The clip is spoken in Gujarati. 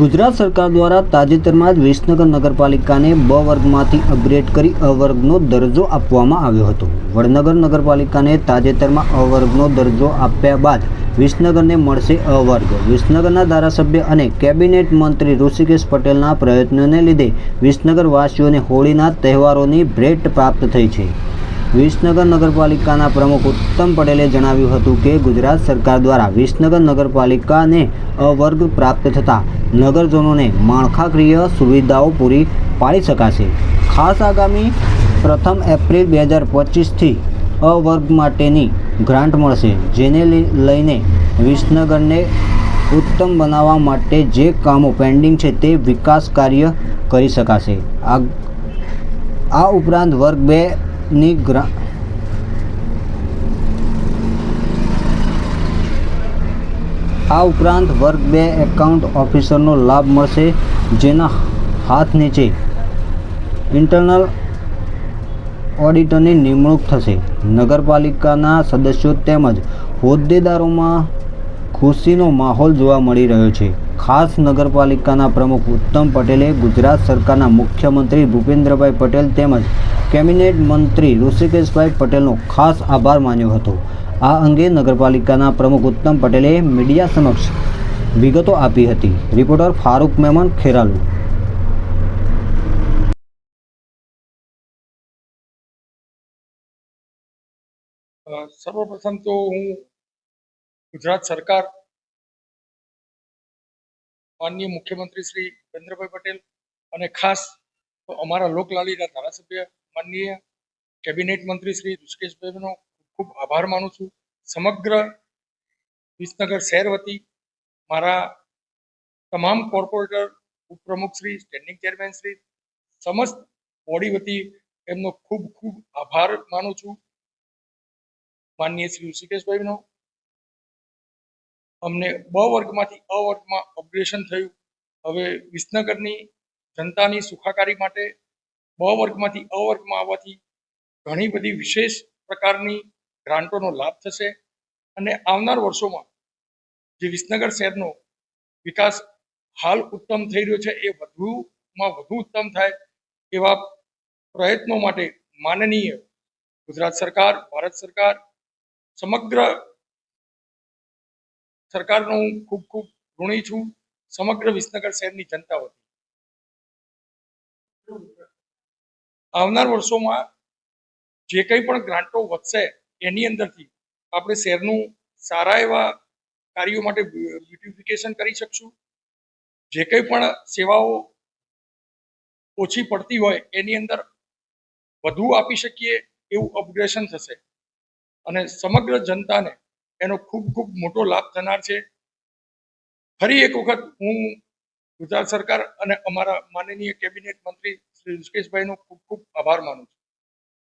ગુજરાત સરકાર દ્વારા તાજેતરમાં જ વિસનગર નગરપાલિકાને બ વર્ગમાંથી અપગ્રેડ કરી અ વર્ગનો દરજ્જો આપવામાં આવ્યો હતો. વડનગર નગરપાલિકાને તાજેતરમાં અ વર્ગનો દરજ્જો આપ્યા બાદ વિસનગરને મળશે અ વર્ગ. વિસનગરના ધારાસભ્ય અને કેબિનેટ મંત્રી ઋષિકેશ પટેલના પ્રયત્નોને લીધે વિસનગરવાસીઓને હોળીના તહેવારોની ભેટ પ્રાપ્ત થઈ છે. વિસનગર નગરપાલિકાના પ્રમુખ ઉત્તમ પટેલે જણાવ્યું હતું કે ગુજરાત સરકાર દ્વારા વિસનગર નગરપાલિકાને અવર્ગ પ્રાપ્ત થતાં નગરજનોને માળખાકીય સુવિધાઓ પૂરી પાડી શકાશે. ખાસ આગામી પ્રથમ એપ્રિલ બે હજાર પચીસથી અ વર્ગ માટેની ગ્રાન્ટ મળશે, જેને લઈ- લઈને વિસનગરને ઉત્તમ બનાવવા માટે જે કામો પેન્ડિંગ છે તે વિકાસ કાર્ય કરી શકાશે. આ ઉપરાંત વર્ગ બે ની આ ઉપરાંત વર્ગ બે એકાઉન્ટ ઓફિસરનો લાભ મળશે, જેના હાથ નીચે ઇન્ટરનલ ઓડિટરની નિમણૂક થશે. નગરપાલિકાના સદસ્યો તેમજ હોદ્દેદારોમાં ખુશીનો માહોલ જોવા મળી રહ્યો છે. ખાસ નગરપાલિકાના પ્રમુખ ઉત્તમ પટેલે ગુજરાત સરકારના મુખ્યમંત્રી ભૂપેન્દ્રભાઈ પટેલ તેમજ કેબિનેટ મંત્રી ઋષિકેશભાઈ પટેલનો ખાસ આભાર માન્યો હતો. આ અંગે નગરપાલિકાના પ્રમુખ ઉત્તમ પટેલે મીડિયા સમક્ષ વિગતો આપી હતી. રિપોર્ટર ફારૂક મેમન ખેરાલુ. સર્વપ્રથમ તો હું ગુજરાત સરકાર માનનીય મુખ્યમંત્રી શ્રી ભૂપેન્દ્રભાઈ પટેલ અને ખાસ અમારા લોકલાલીના ધારાસભ્ય માનનીય કેબિનેટ મંત્રી શ્રી ઋષિકેશભાઈનો ખૂબ ખૂબ આભાર માનું છું. સમગ્ર વિસનગર શહેર વતી મારા તમામ કોર્પોરેટર, ઉપપ્રમુખ શ્રી, સ્ટેન્ડિંગ ચેરમેન શ્રી, સમસ્ત બોડી વતી એમનો ખૂબ ખૂબ આભાર માનું છું. માનનીય શ્રી ઋષિકેશભાઈનો અમને બ વર્ગમાંથી અ વર્ગમાં અપગ્રેશન થયું. હવે વિસનગરની જનતાની સુખાકારી માટે બ વર્ગમાંથી અ વર્ગમાં આવવાથી ઘણી બધી વિશેષ પ્રકારની ગ્રાન્ટોનો લાભ થશે અને આવનાર વર્ષોમાં જે વિસનગર શહેરનો વિકાસ હાલ ઉત્તમ થઈ રહ્યો છે, એ વધુમાં વધુ ઉત્તમ થાય એવા પ્રયત્નો માટે માનનીય ગુજરાત સરકાર, ભારત સરકાર, સમગ્ર સરકારનો હું ખૂબ ખૂબ ઋણી છું. સમગ્ર વિસનગર શહેરની જનતા વતી. આવનાર વર્ષોમાં જે કંઈ પણ ગ્રાન્ટો વધશે એની અંદરથી આપણે શહેરનું સારા એવા કાર્યો માટે બ્યુટિફિકેશન કરી શકશું. જે કંઈ પણ સેવાઓ ઓછી પડતી હોય એની અંદર વધુ આપી શકીએ એવું અપગ્રેશન થશે. અને સમગ્ર જનતાને એનો ખૂબ ખૂબ મોટો લાભ થનાર છે. ફરી એક વખત હું ગુજરાત સરકાર અને અમારા માનનીય કેબિનેટ મંત્રી શ્રી ઋષિકેશભાઈનો ખૂબ ખૂબ આભાર માનું છું.